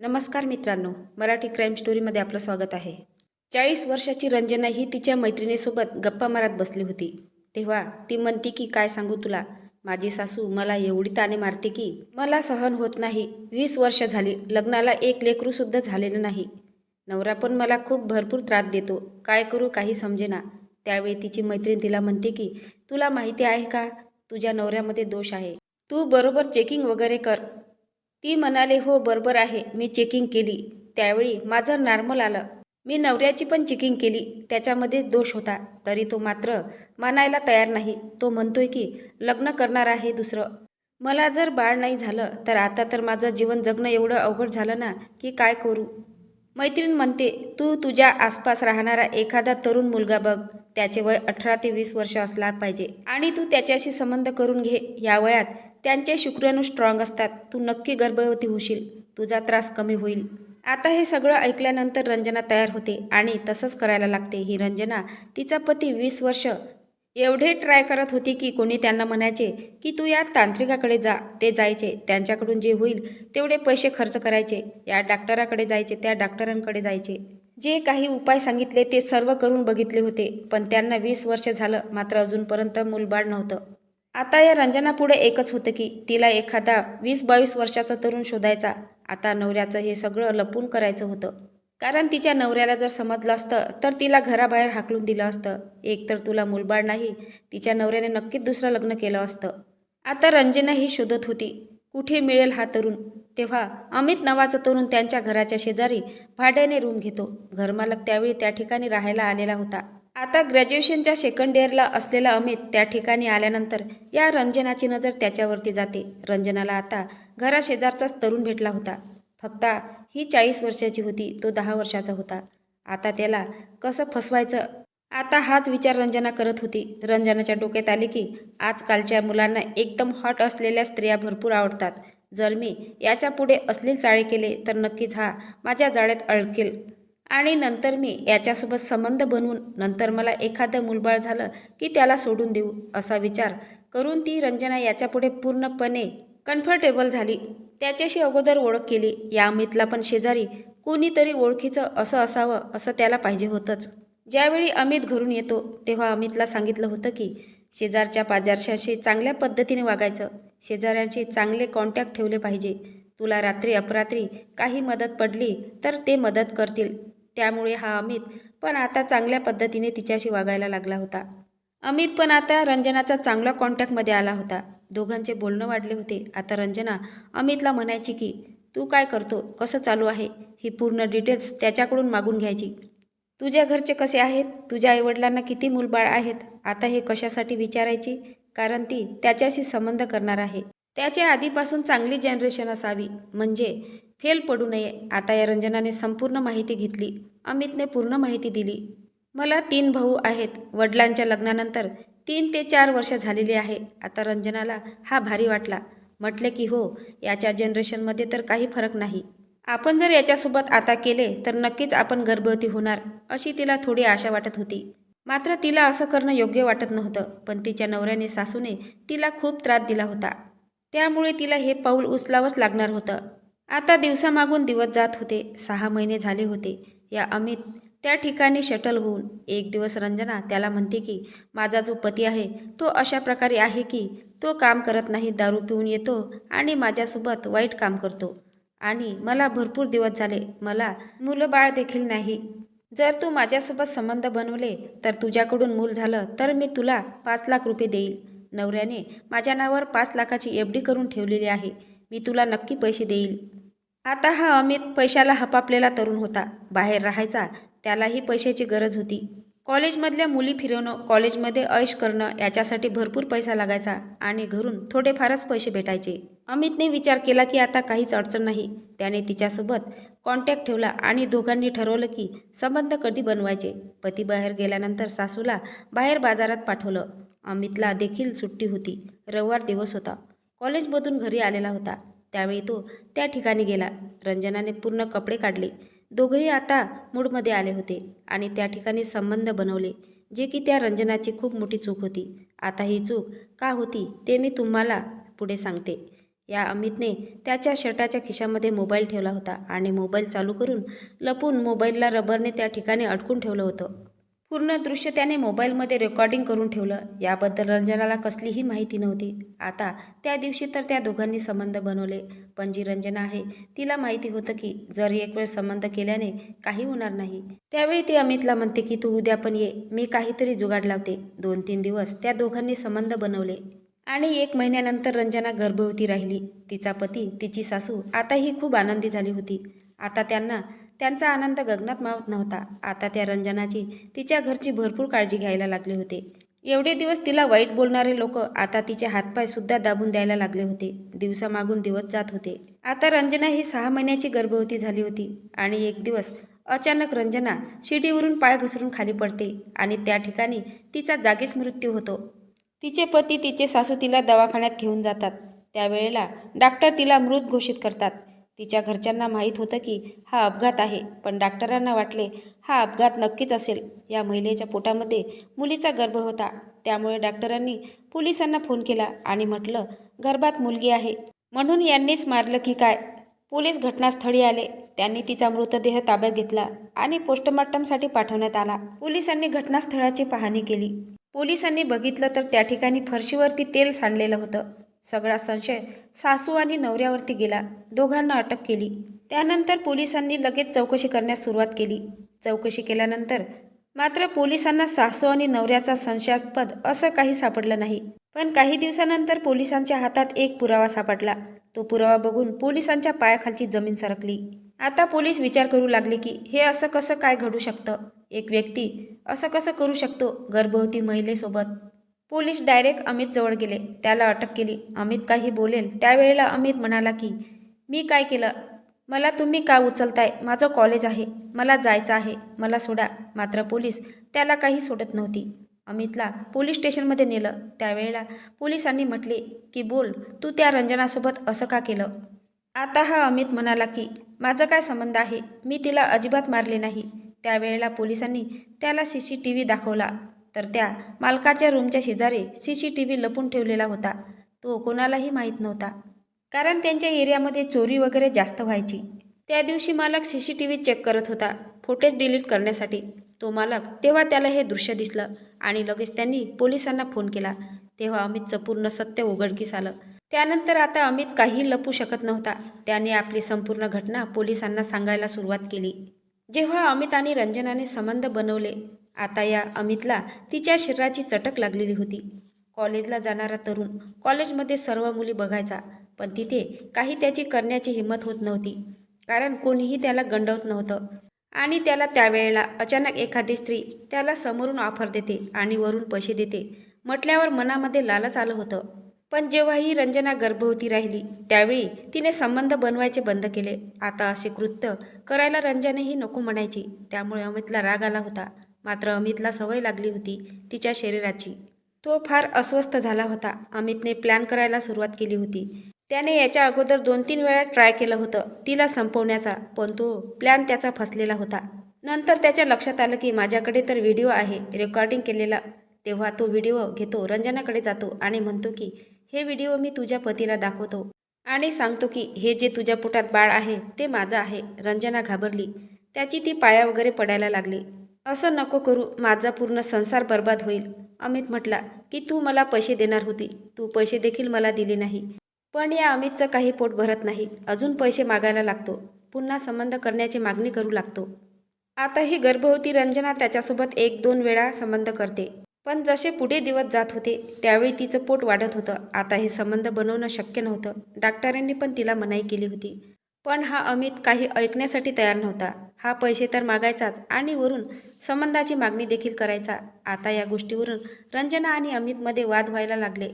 नमस्कार मित्रांनो मराठी क्राईम स्टोरीमध्ये आपलं स्वागत आहे. चाळीस वर्षाची रंजना ही तिच्या मैत्रिणीसोबत गप्पा मारत बसली होती. तेव्हा ती म्हणते की काय सांगू तुला? माझी सासू मला एवढी ताने मारते की मला सहन होत नाही. वीस वर्ष झाली लग्नाला एक लेकरूसुद्धा झालेलं नाही. नवरा पण मला खूप भरपूर त्रास देतो. काय करू काही समजेना. त्यावेळी तिची मैत्रीण तिला म्हणते की तुला माहिती आहे का? तुझ्या नवऱ्यामध्ये दोष आहे. तू बरोबर चेकिंग वगैरे कर. ती म्हणाले हो बरोबर आहे. मी चेकिंग केली. त्यावेळी माझं नॉर्मल आलं. मी नवऱ्याची पण चेकिंग केली. त्याच्यामध्ये दोष होता. तरी तो मात्र मानायला तयार नाही. तो म्हणतोय की लग्न करणार आहे दुसरं. मला जर बाळ नाही झालं तर आता तर माझं जीवन जगणं एवढं अवघड झालं ना की काय करू? मैत्रीण म्हणते तू तुझ्या आसपास राहणारा एखादा तरुण मुलगा बघ. त्याचे वय अठरा ते वीस वर्ष असला पाहिजे. आणि तू त्याच्याशी संबंध करून घे. या वयात त्यांचे शुक्राणू स्ट्रॉंग असतात. तू नक्की गर्भवती होशील. तुझा त्रास कमी होईल. आता हे सगळं ऐकल्यानंतर रंजना तयार होते आणि तसंच करायला लागते. ही रंजना तिचा पती वीस वर्ष. एवढे ट्राय करत होती की कोणी त्यांना म्हणायचे की तू या तांत्रिकाकडे जा. ते जायचे. त्यांच्याकडून जे होईल तेवढे पैसे खर्च करायचे. या डॉक्टराकडे जायचे. त्या डॉक्टरांकडे जायचे. जे काही उपाय सांगितले ते सर्व करून बघितले होते पण त्यांना वीस वर्ष झालं मात्र अजूनपर्यंत मूलबाळ नव्हतं. आता या रंजनापुढे एकच होतं की तिला एखादा वीस बावीस वर्षाचा तरुण शोधायचा. आता नवऱ्याचं हे सगळं लपून करायचं होतं. कारण तिच्या नवऱ्याला जर समजलं असतं तर तिला घराबाहेर हाकलून दिलं असतं. एक तर तुला मूलबाळ नाही तिच्या नवऱ्याने नक्कीच दुसरं लग्न केलं असतं. आता रंजना ही शोधत होती कुठे मिळेल हा तरुण? तेव्हा अमित नावाचा तरुण त्यांच्या घराच्या शेजारी भाड्याने रूम घेतो. घरमालक त्यावेळी त्या ठिकाणी राहायला आलेला होता. आता ग्रॅज्युएशनच्या सेकंड इयरला असलेला अमित त्या ठिकाणी आल्यानंतर या रंजनाची नजर त्याच्यावरती जाते. रंजनाला आता घराशेजारचाच तरुण भेटला होता. फक्त ही चाळीस वर्षाची होती तो दहा वर्षाचा होता. आता त्याला कसं फसवायचं? आता हाच विचार रंजना करत होती. रंजनाच्या डोक्यात आले की आजकालच्या मुलांना एकदम हॉट असलेल्या स्त्रिया भरपूर आवडतात. जर मी याच्यापुढे असलील चाळे केले तर नक्कीच हा माझ्या जाळ्यात अडकेल. आणि नंतर मी याच्यासोबत संबंध बनवून नंतर मला एखादं मुलबाळ झालं की त्याला सोडून देऊ असा विचार करून ती रंजना याच्यापुढे पूर्णपणे कम्फर्टेबल झाली. त्याच्याशी अगोदर ओळख केली. या अमितला पण शेजारी कोणीतरी ओळखीचं असं असावं असं त्याला पाहिजे होतंच. ज्यावेळी अमित घरून येतो तेव्हा अमितला सांगितलं होतं की शेजारच्या पाजारशाशी चांगल्या पद्धतीने वागायचं. शेजाऱ्यांशी चांगले कॉन्टॅक्ट ठेवले पाहिजे. तुला रात्री अपरात्री काही मदत पडली तर ते मदत करतील. त्यामुळे हा अमित पण आता चांगल्या पद्धतीने तिच्याशी वागायला लागला होता. अमित पण आता रंजनाचा चांगला कॉन्टॅक्टमध्ये आला होता. दोघांचे बोलणं वाढले होते. आता रंजना अमितला म्हणायची की तू काय करतो? कसं चालू आहे? ही पूर्ण डिटेल्स त्याच्याकडून मागून घ्यायची. तुझ्या घरचे कसे आहेत? तुझ्या आईवडिलांना किती मूलबाळ आहेत? आता हे कशासाठी विचारायची? कारण ती त्याच्याशी संबंध करणार आहे. त्याच्या आधीपासून चांगली जनरेशन असावी. म्हणजे फेल पडू नये. आता या रंजनाने संपूर्ण माहिती घेतली. अमितने पूर्ण माहिती दिली. मला तीन भाऊ आहेत. वडिलांच्या लग्नानंतर तीन ते चार वर्ष झालेली आहे. आता रंजनाला हा भारी वाटला. म्हटले की हो याच्या जनरेशनमध्ये तर काही फरक नाही. आपण जर याच्यासोबत आता केले तर नक्कीच आपण गर्भवती होणार अशी तिला थोडी आशा वाटत होती. मात्र तिला असं करणं योग्य वाटत नव्हतं पण तिच्या नवऱ्याने सासूने तिला खूप त्रास दिला होता. त्यामुळे तिला हे पाऊल उचलावंच लागणार होतं. आता दिवसामागून दिवस जात होते सहा महिने झाले होते. या अमित त्या ठिकाणी शटल होऊन एक दिवस रंजना त्याला म्हणते की माझा जो पती आहे तो अशा प्रकारे आहे की तो काम करत नाही दारू पिऊन येतो आणि माझ्यासोबत वाईट काम करतो. आणि मला भरपूर दिवस झाले मला मुलं बाळ देखील नाही. जर तू माझ्यासोबत संबंध बनवले तर तुझ्याकडून मूल झालं तर मी तुला पाच लाख रुपये देईल. नवऱ्याने माझ्या नावावर पाच लाखाची एफ डी करून ठेवलेली आहे. मी तुला नक्की पैसे देईल. आता हा अमित पैशाला हपापलेला तरुण होता. बाहेर राहायचा त्यालाही पैशाची गरज होती. कॉलेजमधल्या मुली फिरवणं कॉलेजमध्ये ऐश करणं याच्यासाठी भरपूर पैसा लागायचा आणि घरून थोडेफारच पैसे भेटायचे. अमितने विचार केला की आता काहीच अडचण नाही. त्याने तिच्यासोबत कॉन्टॅक्ट ठेवला आणि दोघांनी ठरवलं की संबंध कधी बनवायचे. पती बाहेर गेल्यानंतर सासूला बाहेर बाजारात पाठवलं. अमितला देखील सुट्टी होती. रविवार दिवस होता. कॉलेजमधून घरी आलेला होता. त्यावेळी तो त्या ठिकाणी गेला. रंजनाने पूर्ण कपडे काढले. दोघंही आता मूडमध्ये आले होते आणि त्या ठिकाणी संबंध बनवले जे की त्या रंजनाची खूप मोठी चूक होती. आता ही चूक का होती ते मी तुम्हाला पुढे सांगते. या अमितने त्याच्या शर्टाच्या खिशामध्ये मोबाईल ठेवला होता आणि मोबाईल चालू करून लपून मोबाईलला रबरने त्या ठिकाणी अडकून ठेवलं होतं. पूर्ण दृश्य त्याने मोबाईलमध्ये रेकॉर्डिंग करून ठेवलं. याबद्दल रंजनाला कसलीही माहिती नव्हती. आता त्या दिवशी तर त्या दोघांनी संबंध बनवले. पण जी रंजना आहे तिला माहिती होतं की जर एक वेळ संबंध केल्याने काही होणार नाही. त्यावेळी ती अमितला म्हणते की तू उद्या पण ये. मी काहीतरी जुगाड लावते. दोन तीन दिवस त्या दोघांनी संबंध बनवले. आणि एक महिन्यानंतर रंजना गर्भवती राहिली. तिचा पती तिची सासू आताही खूप आनंदी झाली होती. आता त्यांना त्यांचा आनंद गगनात मावत नव्हता. आता त्या रंजनाची तिच्या घरची भरपूर काळजी घ्यायला लागले होते. एवढे दिवस तिला वाईट बोलणारे लोक आता तिचे हातपाय सुद्धा दाबून द्यायला लागले होते. दिवसामागून दिवस जात होते. आता रंजना ही सहा महिन्याची गर्भवती झाली होती आणि एक दिवस अचानक रंजना शिडीवरून पाय घसरून खाली पडते आणि त्या ठिकाणी तिचा जागीच मृत्यू होतो. तिचे पती तिचे सासू तिला दवाखान्यात घेऊन जातात. त्यावेळेला डॉक्टर तिला मृत घोषित करतात. तिच्या घरच्यांना माहीत होतं की हा अपघात आहे पण डॉक्टरांना वाटले हा अपघात नक्कीच असेल. या महिलेच्या पोटामध्ये मुलीचा गर्भ होता. त्यामुळे डॉक्टरांनी पोलिसांना फोन केला आणि म्हटलं गर्भात मुलगी आहे. म्हणून यांनीच मारलं की काय? पोलीस घटनास्थळी आले. त्यांनी तिचा मृतदेह ताब्यात घेतला आणि पोस्टमॉर्टमसाठी पाठवण्यात आला. पोलिसांनी घटनास्थळाची पाहणी केली. पोलिसांनी बघितलं तर त्या ठिकाणी फरशीवरती तेल सांडलेलं होतं. सगळा संशय सासू आणि नवऱ्यावरती गेला. दोघांना अटक केली. त्यानंतर पोलिसांनी लगेच चौकशी करण्यास सुरुवात केली. चौकशी केल्यानंतर मात्र पोलिसांना सासू आणि नवऱ्याचा संशयास्पद असं काही सापडलं नाही. पण काही दिवसानंतर पोलिसांच्या हातात एक पुरावा सापडला. तो पुरावा बघून पोलिसांच्या पायाखालची जमीन सरकली. आता पोलीस विचार करू लागले की हे असं कसं काय घडू शकतं? एक व्यक्ती असं कसं करू शकतो गर्भवती महिलेसोबत? पोलीस डायरेक्ट अमितजवळ गेले. त्याला अटक केली. अमित काही बोलेल त्यावेळेला अमित म्हणाला की मी काय केलं? मला तुम्ही का उचलताय? माझं कॉलेज आहे. मला जायचं आहे. मला सोडा. मात्र पोलीस त्याला काही सोडत नव्हती. अमितला पोलीस स्टेशनमध्ये नेलं. त्यावेळेला पोलिसांनी म्हटले की बोल तू त्या रंजनासोबत असं का केलं? आता हा अमित म्हणाला की माझं काय संबंध आहे? मी तिला अजिबात मारले नाही. त्यावेळेला पोलिसांनी त्याला सी सी टी व्ही दाखवला. तर त्या मालकाच्या रूमच्या शेजारी सी सी टी व्ही लपून ठेवलेला होता. तो कोणालाही माहीत नव्हता. कारण त्यांच्या एरियामध्ये चोरी वगैरे जास्त व्हायची. त्या दिवशी मालक C C T V check करत होता फोटेज डिलीट करण्यासाठी. तो मालक तेव्हा त्याला हे दृश्य दिसलं आणि लगेच त्यांनी पोलिसांना फोन केला. तेव्हा अमितचं पूर्ण सत्य उघडकीस आलं. त्यानंतर आता अमित काही लपू शकत नव्हता. त्याने आपली संपूर्ण घटना पोलिसांना सांगायला सुरुवात केली. जेव्हा अमित आणि रंजनाने संबंध बनवले आता या अमितला तिच्या शरीराची चटक लागलेली होती. कॉलेजला जाणारा तरुण कॉलेजमध्ये सर्व मुली बघायचा पण तिथे काही त्याची करण्याची हिंमत होत नव्हती कारण कोणीही त्याला गंडवत नव्हतं. आणि त्याला त्यावेळेला अचानक एखादी स्त्री त्याला समोरून ऑफर देते आणि वरून पैसे देते म्हटल्यावर मनामध्ये लालच आलं होतं. पण जेव्हाही रंजना गर्भवती राहिली त्यावेळी तिने संबंध बनवायचे बंद केले. आता असे कृत्य करायला रंजनाही नको म्हणायची त्यामुळे अमितला राग आला होता. मात्र अमितला सवय लागली होती तिच्या शरीराची. तो फार अस्वस्थ झाला होता. अमितने प्लॅन करायला सुरुवात केली होती. त्याने याच्या अगोदर दोन तीन वेळा ट्राय केलं होतं. तिला संपवण्याचा पण तो प्लॅन त्याचा फसलेला होता. नंतर त्याच्या लक्षात आलं की माझ्याकडे तर व्हिडिओ आहे रेकॉर्डिंग केलेला. तेव्हा तो व्हिडिओ घेतो रंजनाकडे जातो आणि म्हणतो की हे व्हिडिओ मी तुझ्या पतीला दाखवतो. आणि सांगतो की हे जे तुझ्या पोटात बाळ आहे ते माझं आहे. रंजना घाबरली. त्याची ती पाया वगैरे पडायला लागली. असं नको करू माझा पूर्ण संसार बर्बाद होईल. अमित म्हटला की तू मला पैसे देणार होती. तू पैसे देखील मला दिले नाही. पण या अमितचं काही पोट भरत नाही. अजून पैसे मागायला लागतो. पुन्हा संबंध करण्याची मागणी करू लागतो. आता ही गर्भवती रंजना त्याच्यासोबत एक दोन वेळा संबंध करते. पण जसे पुढे दिवस जात होते त्यावेळी तिचं पोट वाढत होतं. आता हे संबंध बनवणं शक्य नव्हतं. डॉक्टरांनी पण तिला मनाई केली होती. पण हा अमित काही ऐकण्यासाठी तयार नव्हता. हा पैसे तर मागायचाच आणि वरून संबंधाची मागणी देखील करायचा. आता या गोष्टीवरून रंजना आणि अमितमध्ये वाद व्हायला लागले.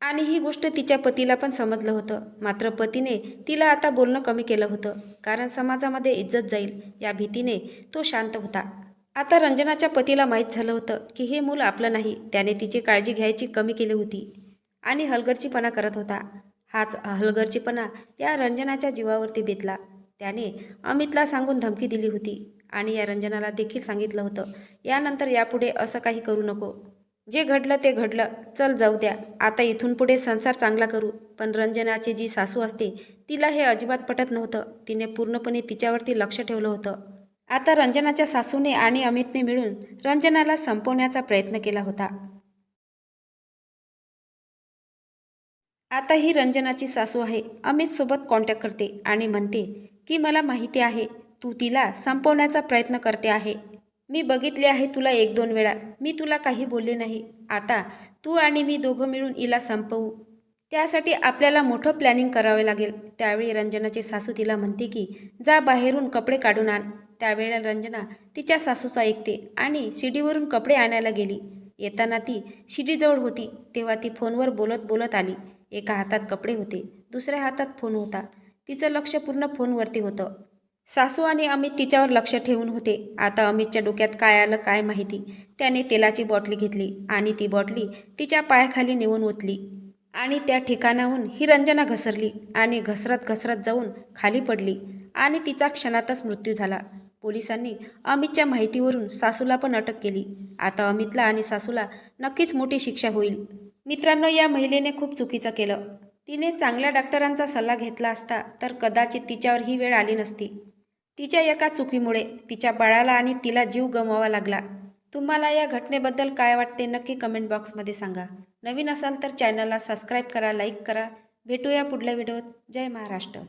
आणि ही गोष्ट तिच्या पतीला पण समजलं होतं. मात्र पतीने तिला आता बोलणं कमी केलं होतं. कारण समाजामध्ये इज्जत जाईल या भीतीने तो शांत होता. आता रंजनाच्या पतीला माहीत झालं होतं की हे मूल आपलं नाही. त्याने तिची काळजी घ्यायची कमी केली होती. आणि हलगर्जीपणा करत होता. हाच हलगर्जीपणा या रंजनाच्या जीवावरती बेतला. त्याने अमितला सांगून धमकी दिली होती आणि या रंजनाला देखील सांगितलं होतं यानंतर यापुढे असं काही करू नको. जे घडलं ते घडलं चल जाऊ द्या आता इथून पुढे संसार चांगला करू. पण रंजनाची जी सासू असते तिला हे अजिबात पटत नव्हतं. तिने पूर्णपणे तिच्यावरती लक्ष ठेवलं होतं. आता रंजनाच्या सासूने आणि अमितने मिळून रंजनाला संपवण्याचा प्रयत्न केला होता. आता ही रंजनाची सासू आहे. अमितसोबत कॉन्टॅक्ट करते आणि म्हणते की मला माहिती आहे तू तिला संपवण्याचा प्रयत्न करते आहे. मी बघितले आहे तुला एक दोन वेळा. मी तुला काही बोलले नाही. आता तू आणि मी दोघं मिळून हिला संपवू. त्यासाठी आपल्याला मोठं प्लॅनिंग करावे लागेल. त्यावेळी रंजनाची सासू तिला म्हणते की जा बाहेरून कपडे काढून आण. त्यावेळेला रंजना तिच्या सासूचा ऐकते आणि शिडीवरून कपडे आणायला गेली. येताना ती शिडीजवळ होती तेव्हा ती फोनवर बोलत बोलत आली. एका हातात कपडे होते दुसऱ्या हातात फोन होता. तिचं लक्ष पूर्ण फोनवरती होतं. सासू आणि अमित तिच्यावर लक्ष ठेवून होते. आता अमितच्या डोक्यात काय आलं काय माहिती? त्याने तेलाची बॉटली घेतली आणि ती बॉटली तिच्या पायाखाली नेऊन ओतली आणि त्या ठिकाणाहून ही रंजना घसरली आणि घसरत घसरत जाऊन खाली पडली आणि तिचा क्षणातच मृत्यू झाला. पोलिसांनी अमितच्या माहितीवरून सासूला पण अटक केली. आता अमितला आणि सासूला नक्कीच मोठी शिक्षा होईल. मित्रांनो या महिलेने खूप चुकीचं केलं. तिने चांगल्या डॉक्टरांचा सल्ला घेतला असता तर कदाचित तिच्यावर ही वेळ आली नसती. तिच्या एका चुकीमुळे तिच्या बाळाला आणि तिला जीव गमवावा लागला. तुम्हाला या घटनेबद्दल काय वाटते नक्की कमेंट बॉक्समध्ये सांगा. नवीन असाल तर चॅनलला सबस्क्राईब करा लाईक करा. भेटूया पुढल्या व्हिडिओत. जय महाराष्ट्र.